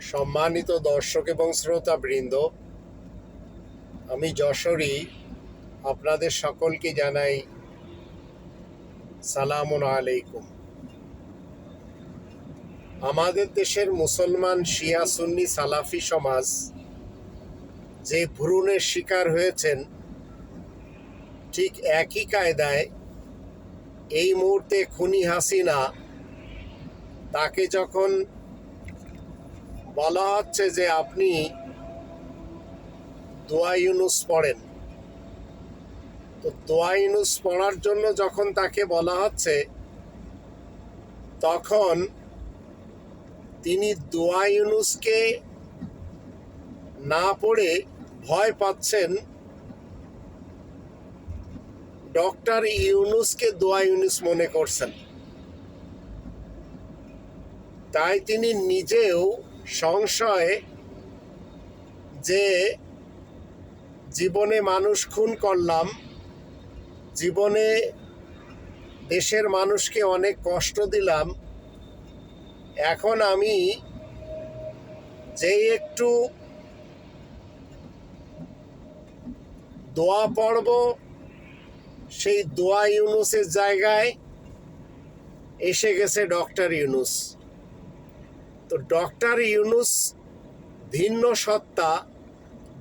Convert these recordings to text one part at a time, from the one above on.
সম্মানিত দর্শক এবং শ্রোতা বৃন্দ আমি যশোরী, আপনাদের সকলকে জানাই সালাম আলাইকুম। আমাদের দেশের মুসলমান শিয়া সুন্নি সালাফি সমাজ যে ভ্রূণের শিকার হয়েছেন, ঠিক একই কায়দায় এই মুহূর্তে খুনি হাসিনা তাকে যখন বলা হচ্ছে যে আপনি দোয়া ইউনুস পড়েন। তো দোয়া ইউনুস পড়ার জন্য যখন তাকে বলা হচ্ছে, তখন তিনি দোয়া ইউনুসকে না পড়ে ভয় পাচ্ছেন। ডক্টর ইউনুসকে দোয়া ইউনুস মনে করছেন। তাই তিনি নিজেও সংশয়ে যে জীবনে মানুষ খুন করলাম, জীবনে দেশের মানুষকে অনেক কষ্ট দিলাম, এখন আমি যে একটু দোয়া পড়ব, সেই দোয়া ইউনুসের জায়গায় এসে গেছে ডক্টর ইউনুস। ডক্টর ইউনুস ভিন্ন সত্তা,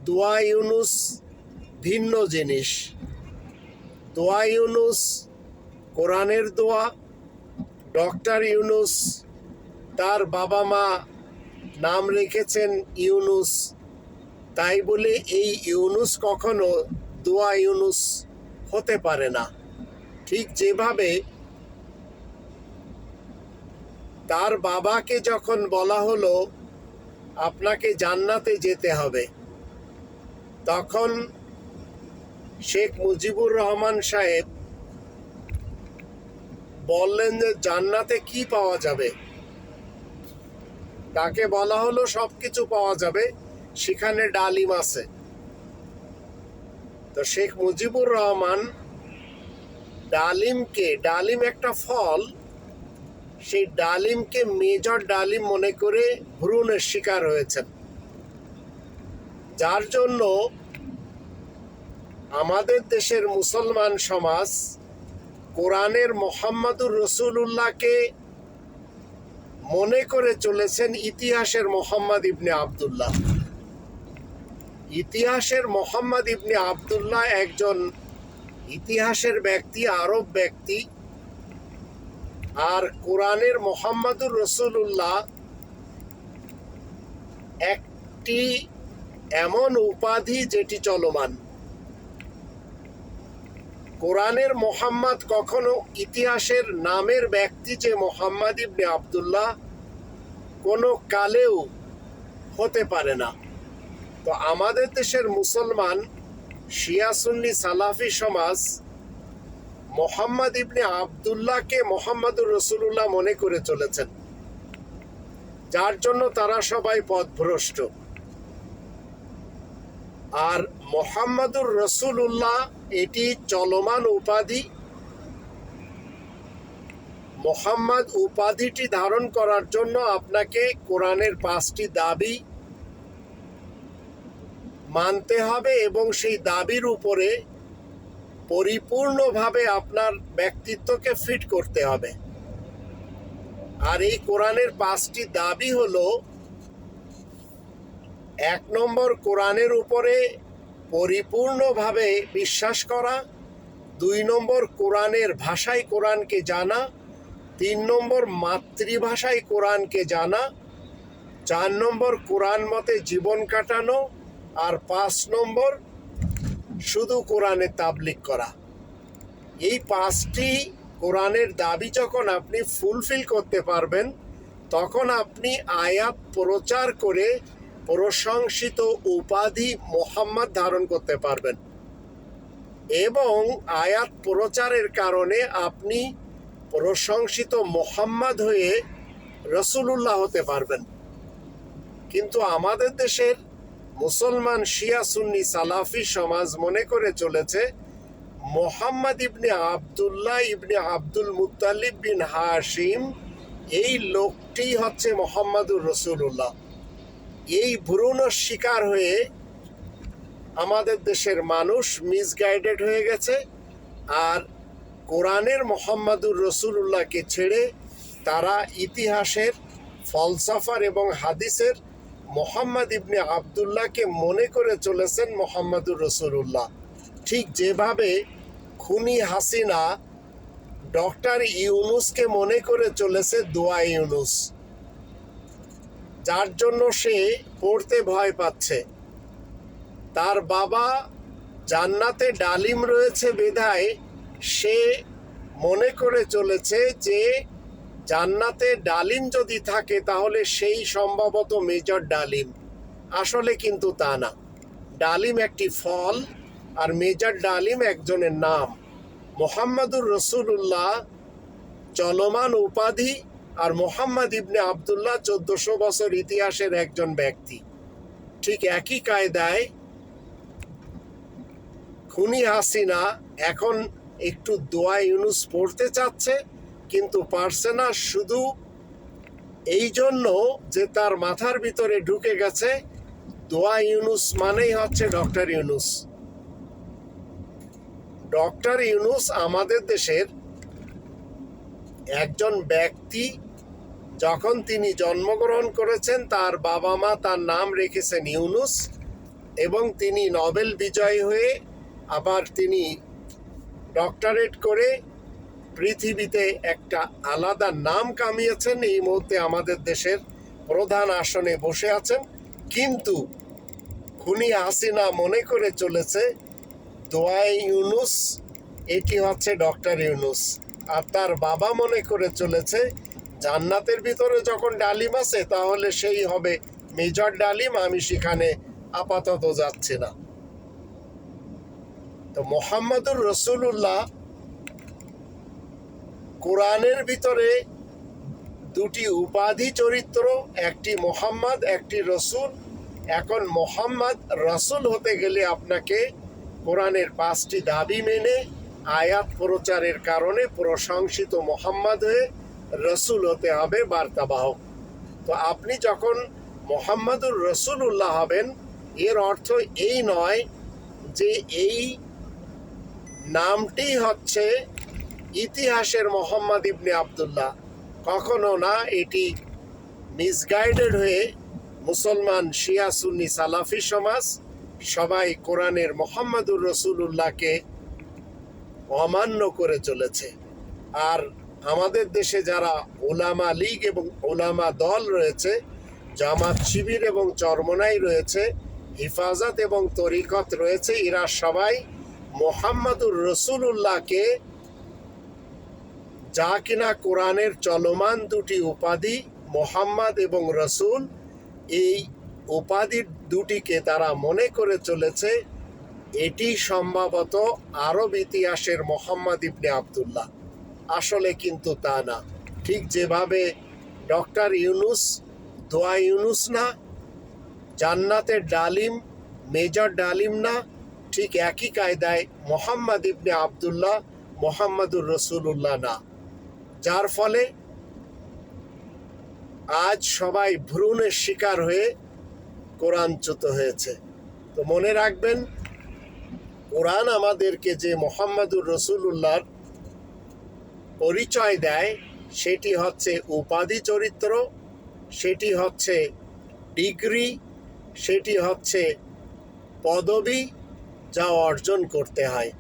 দোয়া ইউনুস ভিন্ন জিনিস। দোয়া ইউনুস কোরআনের দোয়া, ডক্টর ইউনুস তার বাবা মা নাম রেখেছেন ইউনুস। তাই বলে এই ইউনুস কখনো দোয়া ইউনুস হতে পারে না। ঠিক যেভাবে তার বাবাকে যখন বলা হলো, আপনাকে জান্নাতে যেতে হবে। তখন শেখ মুজিবুর রহমান সাহেব বললেন যে, জান্নাতে কি পাওয়া যাবে? তাকে বলা হলো সব কিছু পাওয়া যাবে। সেখানে ডালিম আছে। তো শেখ মুজিবুর রহমান ডালিমকে, ডালিম একটা ফল সেই ডালিমকে মেজর ডালিম মনে করে ভ্রূণের শিকার হয়েছেন। যার জন্য আমাদের দেশের মুসলমান সমাজ কোরআনের মোহাম্মদুর রসুল্লাহকে মনে করে চলেছেন ইতিহাসের মোহাম্মদ ইবনে আবদুল্লাহ। ইতিহাসের মোহাম্মদ ইবনে আবদুল্লাহ একজন ইতিহাসের ব্যক্তি, আরব ব্যক্তি। আর কোরআনের মোহাম্মদুর রসুল্লাহ একটি এমন উপাধি যেটি চলমান। কোরআনের মোহাম্মদ কখনো ইতিহাসের নামের ব্যক্তি যে মোহাম্মদ ইবনে আবদুল্লাহ কোনো কালেও হতে পারে না। তো আমাদের দেশের মুসলমান শিয়াসুন্নি সালাফি সমাজ মোহাম্মদ ইবনে আবদুল্লাহকে মোহাম্মদুর রসুল্লাহ মনে করে চলেছেন। যার জন্য তারা সবাই পথভ্রষ্ট। আর মোহাম্মদুর রসুল্লাহ এটি চলমান উপাধি। মোহাম্মদ উপাধিটি ধারণ করার জন্য আপনাকে কোরআনের পাঁচটি দাবি মানতে হবে এবং সেই দাবির উপরে পরিপূর্ণভাবে আপনার ব্যক্তিত্বকে ফিট করতে হবে। আর এই কোরআনের পাঁচটি দাবি হলো, এক নম্বর, কোরআনের উপরে পরিপূর্ণভাবে বিশ্বাস করা। দুই নম্বর, কোরআনের ভাষায় কোরআনকে জানা। তিন নম্বর, মাতৃভাষায় কোরআনকে জানা। চার নম্বর, কোরআন মতে জীবন কাটানো। আর পাঁচ নম্বর শুধু কোরআনে তাবলিক করা। এই পাঁচটি কোরআনের দাবি যখন আপনি ফুলফিল করতে পারবেন, তখন আপনি আয়াত প্রচার করে প্রশংসিত উপাধি মোহাম্মদ ধারণ করতে পারবেন। এবং আয়াত প্রচারের কারণে আপনি প্রশংসিত মোহাম্মদ হয়ে রসুলুল্লাহ হতে পারবেন। কিন্তু আমাদের দেশের মুসলমান শিয়া সুন্নি সালাফি সমাজ মনে করে চলেছে, মোহাম্মদ ইবনে আবদুল্লাহ ইবনে আব্দুল মুতালিব বিন হাশিম, এই লোকটি হচ্ছে মোহাম্মদুর রসুল্লাহ এই ভ্রূণ শিকার হয়ে আমাদের দেশের মানুষ মিসগাইডেড হয়ে গেছে আর কোরআনের মোহাম্মদুর রসুল্লাহকে ছেড়ে তারা ইতিহাসের, ফলসাফার এবং হাদিসের মোহাম্মদ ইবনে আবদুল্লাহকে মনে করে চলেছেন মোহাম্মদুর রসুল্লাহ ঠিক যেভাবে খুনি হাসিনা ডক্টর ইউনুসকে মনে করে চলেছে দোয়া ইউনুস, যার জন্য সে পড়তে ভয় পাচ্ছে। তার বাবা জান্নাতে ডালিম রয়েছে বিধায় সে মনে করে চলেছে যে জান্নাতে ডালিম যদি থাকে, তাহলে সেই সম্ভবত মেজর ডালিম। আসলে কিন্তু তা না। ডালিম একটি ফল, আর মেজর ডালিম একজনের নাম। মোহাম্মদুর রসুল্লাহ চলমান উপাধি, আর মোহাম্মদ ইবনে আবদুল্লাহ চোদ্দশো বছর ইতিহাসের একজন ব্যক্তি। ঠিক একই কায়দায় খুনি হাসিনা এখন একটু দোয়া ইউনুস পড়তে চাচ্ছে কিন্তু পারছে না শুধু এই জন্য যে তার মাথার ভিতরে ঢুকে গেছে, দোয়া ইউনুস মানেই হচ্ছে ডক্টর ইউনুস। ডক্টর ইউনুস আমাদের দেশের একজন ব্যক্তি, যখন তিনি জন্মগ্রহণ করেছেন, তার বাবা মা তার নাম রেখেছেন ইউনুস এবং তিনি নোবেল বিজয়ী হয়ে আবার তিনি ডক্টরেট করে পৃথিবীতে একটা আলাদা নাম কামিয়েছেন, এই মুহূর্তে আমাদের দেশের প্রধান আসনে বসে আছেন। কিন্তু খুনি হাসিনা মনে করে চলেছে, দোয়াই ইউনুস, এটি হচ্ছে ডক্টর ইউনুস। আর তার বাবা মনে করে চলেছে, জান্নাতের ভিতরে যখন ডালিম আছে, তাহলে সেই হবে মেজর ডালিম, আমি সেখানে আপাতত যাচ্ছি না। তো মোহাম্মদুর রসুল্লাহ কোরআনের ভিতরে দুটি উপাধি চরিত্র, একটি মোহাম্মদ, একটি রসুল। এখন মোহাম্মদ, রসুল হতে গেলে আপনাকে কোরআনের পাঁচটি দাবি মেনে আয়াত প্রচারের কারণে প্রশংসিত মোহাম্মদ হয়ে রসুল হতে হবে, বার্তাবাহক। তো আপনি যখন মোহাম্মদুর রসুল্লাহ হবেন, এর অর্থ এই নয় যে এই নামটি হচ্ছে ইতিহাসের মোহাম্মদ ইবনে আবদুল্লাহ। কখনো না এটি মিসগাইডেড হয়ে মুসলমান শিয়া সুন্নি সালাফি সমাজ সবাই কোরআনের মোহাম্মদুর রসুল্লাহকে অমান্য করে চলেছে। আর আমাদের দেশে যারা ওলামা লীগ এবং ওলামা দল রয়েছে, জামাত শিবির এবং চরমনাই রয়েছে, হিফাজত এবং তরিকত রয়েছে, এরা সবাই মোহাম্মদুর রসুল্লাহকে যা কিনা কোরআনের চলমান দুটি উপাধি মোহাম্মদ এবং রসুল, এই উপাধি দুটিকে তারা মনে করে চলেছে। এটি সম্ভবত আরব ইতিহাসের মোহাম্মদ ইবনে আবদুল্লাহ। আসলে কিন্তু তা না। ঠিক যেভাবে ডক্টর ইউনুস, দোয়া ইউনুস না, জান্নাতের ডালিম, মেজর ডালিম না, ঠিক একই কায়দায় মোহাম্মদ ইবনে আবদুল্লাহ, মোহাম্মদুর রসুল্লাহ না। যার ফলে আজ সবাই ভ্রূণের শিকার হয়ে কোরআনচ্যুত হয়েছে। তো মনে রাখবেন, কোরআন আমাদেরকে যে মোহাম্মদুর রসুল্লাহর পরিচয় দেয়, সেটি হচ্ছে উপাধি চরিত্র, সেটি হচ্ছে ডিগ্রি, সেটি হচ্ছে পদবি যা অর্জন করতে হয়।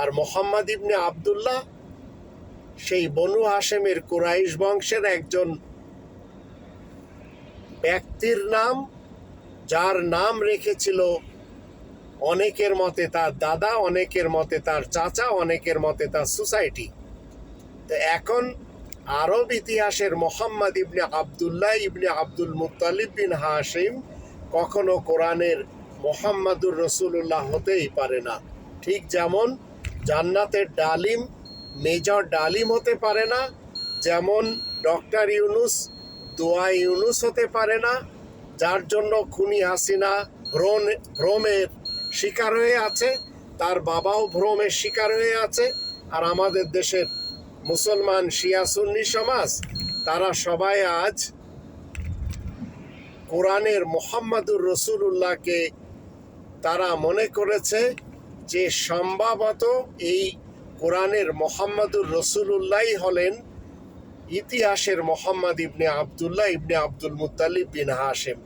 আর মোহাম্মদ ইবনে আবদুল্লাহ সেই বনু হাসেমের কুরাইশ বংশের একজন ব্যক্তির নাম, যার নাম রেখেছিল অনেকের মতে তার দাদা, অনেকের মতে তার চাচা, অনেকের মতে তার সোসাইটি। তো এখন আরব ইতিহাসের মোহাম্মদ ইবনে আবদুল্লাহ ইবনে আব্দুল মুতালিব বিন হাসিম কখনো কোরআনের মোহাম্মদুর রসুল্লাহ হতেই পারে না। ঠিক যেমন জান্নাতের ডালিম মেজর ডালিম হতে পারে না, যেমন ডক্টর ইউনুস, দোয়া ইউনুস হতে পারে না, যার জন্য খুনি হাসিনা ভ্রণ ভ্রমের শিকার হয়ে আছে, তার বাবাও ভ্রমের শিকার হয়ে আছে, আর আমাদের দেশের মুসলমান শিয়া সুন্নি সমাজ, তারা সবাই আজ কোরআনের মোহাম্মদুর রসুল্লাহকে তারা মনে করেছে যে সম্ভবত এই কোরআনের মোহাম্মদুর রসুল্লাহ হলেন ইতিহাসের মোহাম্মদ ইবনে আবদুল্লাহ ইবনে আব্দুল মুতালিব বিন হাশেম।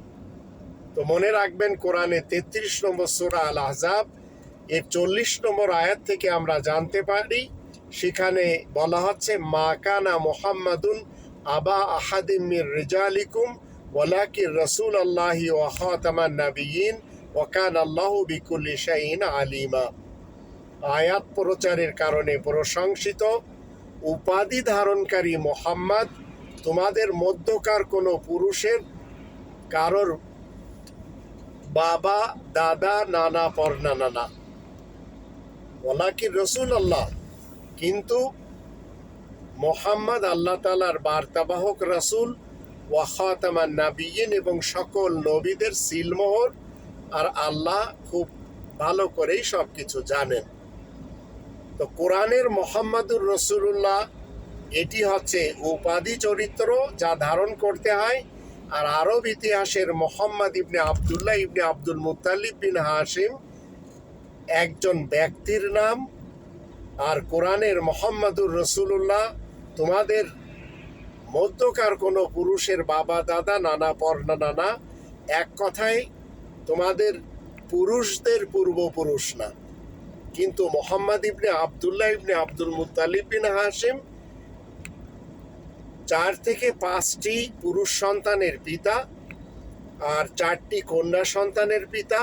তো মনে রাখবেন কোরআনে তেত্রিশ নম্বর সোরা আল আহজাব এর চল্লিশ নম্বর আয়াত থেকে আমরা জানতে পারি, সেখানে বলা হচ্ছে, মা কানা মোহাম্মদুন আবা আহাদিমির রিজালিকুম ওয়ালাকির রসুল আল্লাহি ও খাতামান নাবিয়িন ওয়াকান আল্লাহ বিকুল্লি শাহিন আলিমা। আয়াত প্রচারের কারণে প্রশংসিত উপাধি ধারণকারী মোহাম্মদ, তোমাদের মধ্যকার কোনো পুরুষের কারোর বাবা, দাদা, নানা, পর্না, নানা। ওলা কি রসুল আল্লাহ। কিন্তু মোহাম্মদ আল্লাহ তালার বার্তাবাহক রাসুল ওয়াখাতামান নাবিয়িন এবং সকল নবীদের সিলমোহর আর আল্লাহ খুব ভালো করেই সব কিছু জানেন। তো কোরআনের মোহাম্মদুর রসুল্লাহ এটি হচ্ছে উপাধি চরিত্র যা ধারণ করতে হয়। আর আরব ইতিহাসের মোহাম্মদ ইবনে আবদুল্লাহ ইবনে আব্দুল মুতালিব বিন হাসিম একজন ব্যক্তির নাম। আর কোরআনের মোহাম্মদুর রসুল্লাহ তোমাদের মধ্যকার কোনো পুরুষের বাবা, দাদা, নানা, পর্ণা, নানা, এক কথায় তোমাদের পুরুষদের পূর্বপুরুষ না। কিন্তু মোহাম্মদ ইবনে আবদুল্লাহ ইবনে আব্দুল মুতালিব বিন হাসিম চার থেকে পাঁচটি পুরুষ সন্তানের পিতা আর চারটি কন্যা সন্তানের পিতা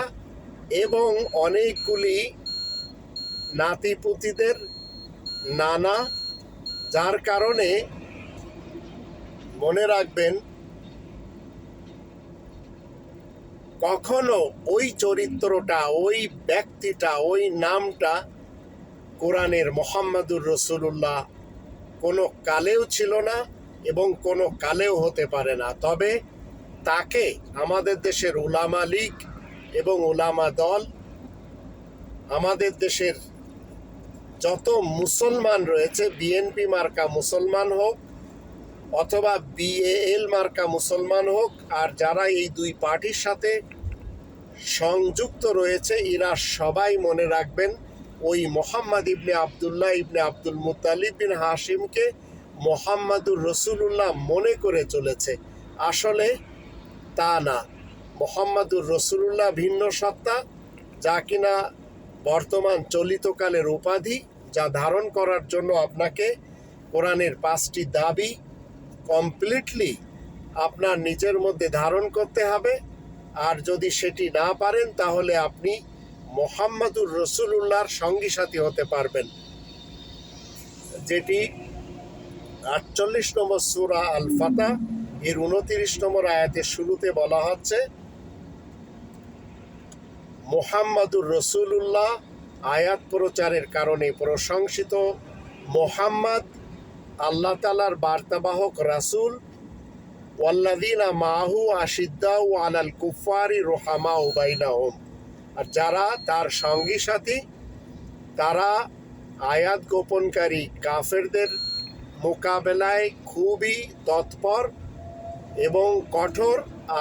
এবং অনেকগুলি নাতিপুতিদের নানা, যার কারণে মনে রাখবেন কখনো ওই চরিত্রটা, ওই ব্যক্তিটা, ওই নামটা কোরআনের মোহাম্মদুর রসুল্লাহ কোনো কালেও ছিল না এবং কোনো কালেও হতে পারে না। তবে তাকে আমাদের দেশের উলামা লীগ এবং উলামা দল, আমাদের দেশের যত মুসলমান রয়েছে, বিএনপি মার্কা মুসলমান হোক অথবা বিএএল মার্কা মুসলমান হোক, আর যারা এই দুই পার্টির সাথে সংযুক্ত রয়েছে, এরা সবাই মনে রাখবেন ওই মোহাম্মদ ইবনে আবদুল্লাহ ইবনে আব্দুল মুতালিব বিন হাসিমকে মোহাম্মদুর রসুল্লাহ মনে করে চলেছে। আসলে তা না। মোহাম্মদুর রসুল্লাহ ভিন্ন সত্তা, যা কিনা বর্তমান চলিতকালের উপাধি, যা ধারণ করার জন্য আপনাকে কোরআনের পাঁচটি দাবি কমপ্লিটলি আপনার নিজের মধ্যে ধারণ করতে হবে। আর যদি সেটি না পারেন, তাহলে আপনি মোহাম্মদুর রসুল্লাহর সঙ্গী সাথী হতে পারবেন। যেটি আটচল্লিশ নম্বর সুরা আল ফাতা এর উনতিরিশ নম্বর আয়াতের শুরুতে বলা হচ্ছে, মোহাম্মদুর রসুল্লাহ আয়াত প্রচারের কারণে প্রশংসিত মোহাম্মদ আল্লাহ তালার বার্তাবাহক রাসুল ওয়াল্লাদিনা মাহু আশিদ্দাউ আলাল কুফারি রোহামা উবাইনাহম আর যারা তার সঙ্গী সাথী, তারা আয়াত গোপনকারী কাফেরদের মোকাবেলায় খুবই তৎপর এবং কঠোর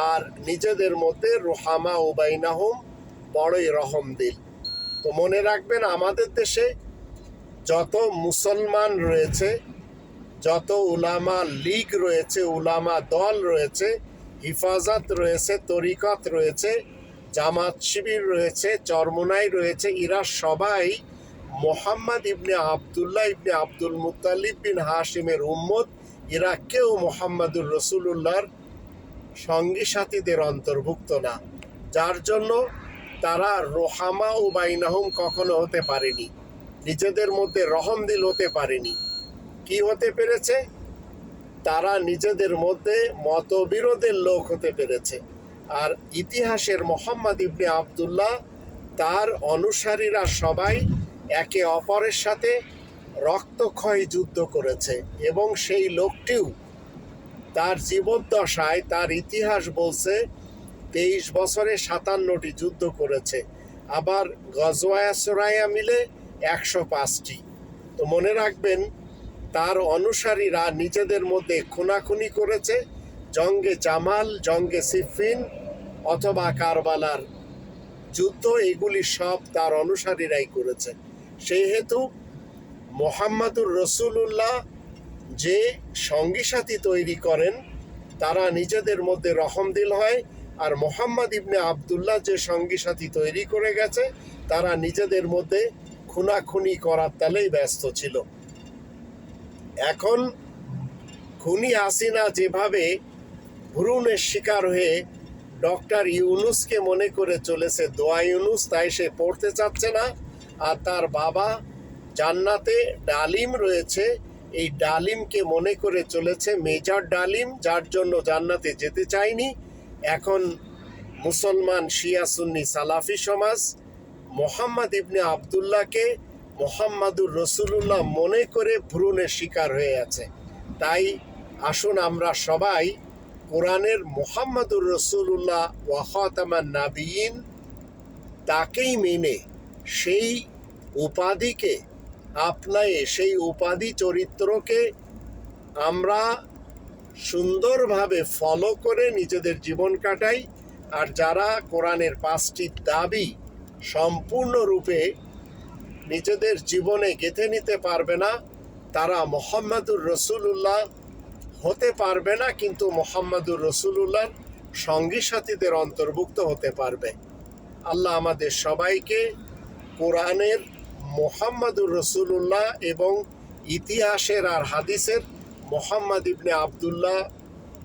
আর নিজেদের মধ্যে রোহামা উবাইনাহম বড়ই রহম দিল। তো মনে রাখবেন, আমাদের দেশে যত মুসলমান রয়েছে যত উলামা লীগ রয়েছে, উলামা দল রয়েছে, হিফাজত রয়েছে, তরিকত রয়েছে, জামাত শিবির রয়েছে, চরমোনাই রয়েছে, এরা সবাই মোহাম্মদ ইবনে আবদুল্লাহ ইবনে আব্দুল মুতালিব বিন হাসিমের উম্মত। এরা কেউ মোহাম্মদুর রসুল্লাহর সঙ্গী সাথীদের অন্তর্ভুক্ত না। যার জন্য তারা রোহামা ও বাইনাহুম কখনো হতে পারেনি। নিজেদের মধ্যে রহম দিল হতে পারেনি। কি হতে পেরেছে? তারা নিজেদের মধ্যে মতবিরোধের লোক হতে পেরেছে। আর ইতিহাসের মোহাম্মদ ইবনে আবদুল্লাহ তার অনুসারীরা সবাই একে অপরের সাথে রক্তক্ষয় যুদ্ধ করেছে এবং সেই লোকটিও তার জীবদ্দশায় তার ইতিহাস বলছে তেইশ বছরে সাতান্নটি যুদ্ধ করেছে। আবার গজওয়ায়া সোরাইয়া মিলে একশো পাঁচটি। তো মনে রাখবেন তার অনুসারীরা নিজেদের মধ্যে খুনাখুনি করেছে। জঙ্গে জামাল, জঙ্গে সিফিন অথবা কারবালার যুদ্ধ, এগুলি সব তার অনুসারীরাই করেছে। সেই হেতু মোহাম্মদুর রসুল্লাহ যে সঙ্গী সাথী তৈরি করেন, তারা নিজেদের মধ্যে রহমদিল হয় আর মোহাম্মদ ইবনে আবদুল্লাহ যে সঙ্গী সাথী তৈরি করে গেছে, তারা নিজেদের মধ্যে খুনাখুনি করার তালেই ব্যস্ত ছিল। এখন খুনি হাসিনা যেভাবে ভ্রূণের শিকার হয়ে ডক্টর ইউনুসকে মনে করে চলেছে, দোয়া ইউনুস, তাই সে পড়তে চাচ্ছে না। আর তার বাবা জান্নাতে ডালিম রয়েছে, এই ডালিমকে মনে করে চলেছে মেজর ডালিম, যার জন্য জান্নাতে যেতে চায়নি। এখন মুসলমান শিয়া সুন্নি সালাফি সমাজ, মোহাম্মদ ইবনে আবদুল্লাহকে মোহাম্মদুর রসুল্লাহ মনে করে ভ্রূণের শিকার হয়ে আছে। তাই আসুন আমরা সবাই কোরআনের মোহাম্মদুর রসুল্লাহ ওয়াহতামান নাবিয়িন তাকেই মেনে সেই উপাধিকে আপনায়ে, সেই উপাধি চরিত্রকে আমরা সুন্দরভাবে ফলো করে নিজেদের জীবন কাটাই। আর যারা কোরআনের পাঁচটি দাবি সম্পূর্ণরূপে নিজেদের জীবনে গেঁথে নিতে পারবে না, তারা মোহাম্মদুর রসুল্লাহ হতে পারবে না, কিন্তু মোহাম্মদুর রসুল্লাহর সঙ্গী সাথীদের অন্তর্ভুক্ত হতে পারবে। আল্লাহ আমাদের সবাইকে কোরআনের মোহাম্মদুর রসুল্লাহ এবং ইতিহাসের আর হাদিসের মোহাম্মদ ইবনে আবদুল্লাহ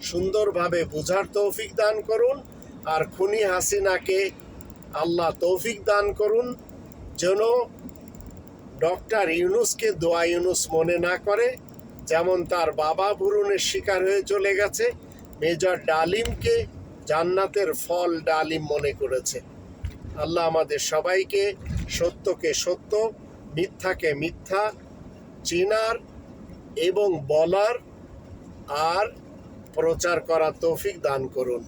সুন্দরভাবে বোঝার তৌফিক দান করুন আর খুনি হাসিনাকে আল্লাহ তৌফিক দান করুন, যেন ডক্টর ইউনুসকে দোয়া ইউনুস মনে না করে, যেমন তার বাবা ভুরুনের শিকার হয়ে চলে গেছে, মেজর ডালিমকে জান্নাতের ফল ডালিম মনে করেছে। আল্লাহ আমাদের সবাইকে সত্যকে সত্য, মিথ্যাকে মিথ্যা, চিনার এবং বলার আর প্রচার করার তৌফিক দান করুন।